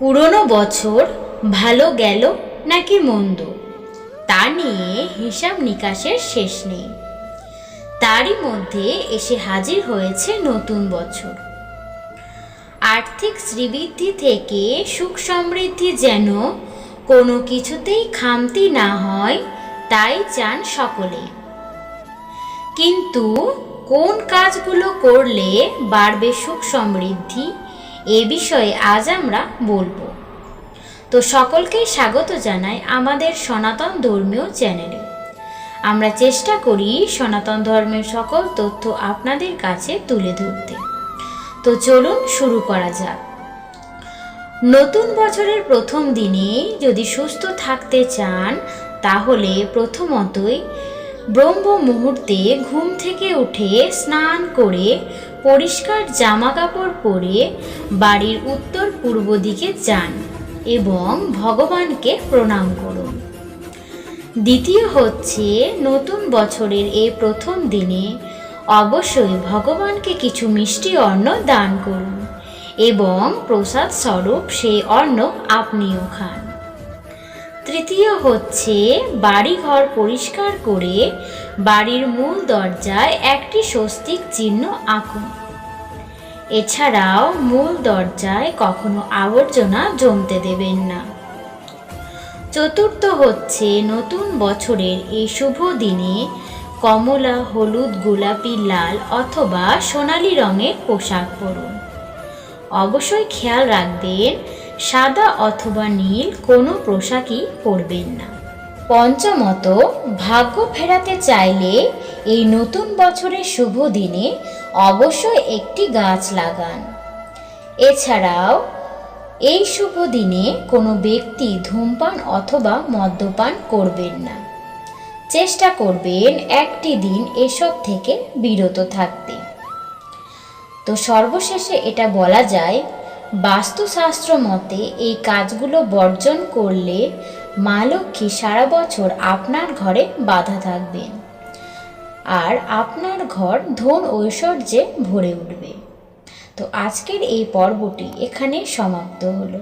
পুরনো বছর ভালো গেল নাকি মন্দ? তা নিয়ে হিসাব নিকাশের শেষ নেই। তারই মধ্যে এসে হাজির হয়েছে নতুন বছর। আর্থিক শ্রীবৃদ্ধি থেকে সুখ সমৃদ্ধি যেন কোনো কিছুতেই খামতি না হয়, তাই চান সকলে। কিন্তু কোন কাজগুলো করলে বাড়বে সুখ সমৃদ্ধি? এ বিষয়ে আজ আমরা বলব। তো সকলকেই স্বাগত জানাই আমাদের সনাতন ধর্মীয় চ্যানেলে। আমরা চেষ্টা করি সনাতন ধর্মের সকল তথ্য আপনাদের কাছে তুলে ধরতে। তো চলুন শুরু করা যাক। নতুন বছরের প্রথম দিনে যদি সুস্থ থাকতে চান, তাহলে প্রথমতই ব্রহ্ম মুহূর্তে ঘুম থেকে উঠে স্নান করে পরিষ্কার জামা কাপড় পরে বাড়ির উত্তর পূর্ব দিকে যান এবং ভগবানকে প্রণাম করুন। দ্বিতীয় হচ্ছে, নতুন বছরের এই প্রথম দিনে অবশ্যই ভগবানকে কিছু মিষ্টি অন্ন দান করুন এবং প্রসাদ স্বরূপ সেই অন্ন আপনিও খান। তৃতীয় হচ্ছে, বাড়িঘর পরিষ্কার করে বাড়ির মূল দরজায় একটি স্বস্তিক চিহ্ন আঁকুন। এছাড়াও মূল দরজায় কখনো আবর্জনা জমতে দেবেন না। চতুর্থ হচ্ছে নতুন বছরের এই শুভ দিনে কমলা, হলুদ, গোলাপি, লাল অথবা সোনালি রঙের পোশাক পরুন। অবশ্যই খেয়াল রাখবেন, সাদা অথবা নীল কোনো পোশাকই পরবেন না। পঞ্চমত, ভাগ্য ফেরাতে চাইলে এই নতুন বছরের শুভ দিনে অবশ্যই একটি গাছ লাগান। এছাড়াও, এই শুভ দিনে কোনো ব্যক্তি ধূমপান অথবা মদ্যপান করবেন না। চেষ্টা করবেন একটি দিন এসব থেকে বিরত থাকতে। তো সর্বশেষে এটা বলা যায়, বাস্তুশাস্ত্র মতে এই কাজগুলো বর্জন করলে মা লক্ষ্মী সারা বছর আপনার ঘরে বাধা থাকবেন। আর আপনার ঘর ধন ঐশ্বর্যে ভরে উঠবে। তো আজকের এই পর্বটি এখানে সমাপ্ত হলো।